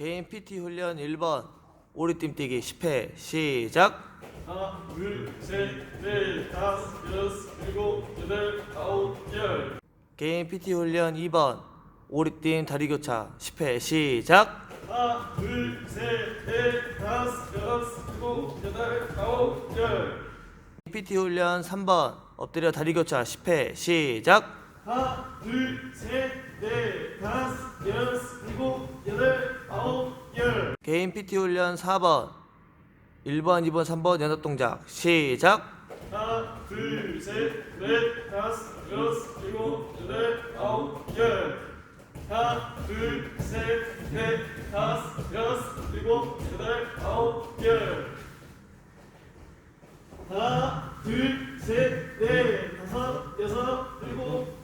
개인 PT 훈련 1번 오리팀 뛰기 10회 시작 하나, 둘, 셋, 넷, 다섯, 여섯, 일곱, 여덟, 아홉, 열. 개인 PT 훈련 2번 오리팀 다리 교차 10회 시작 하나, 둘, 셋, 넷, 다섯, 여섯, 일곱, 여덟, 아홉, 열. PT 훈련 3번 엎드려 다리 교차 10회 시작 하나, 둘, 셋, 넷, 다섯, 개인 PT 훈련 4번. 1번 2번 3번 연합 동작. 시작. 하나 둘셋넷 다섯 여섯 일곱 여덟 아홉 열. 하나 둘셋넷 다섯 여섯 일곱 여덟 아홉 열. 하나 둘셋넷 다섯 여섯 일곱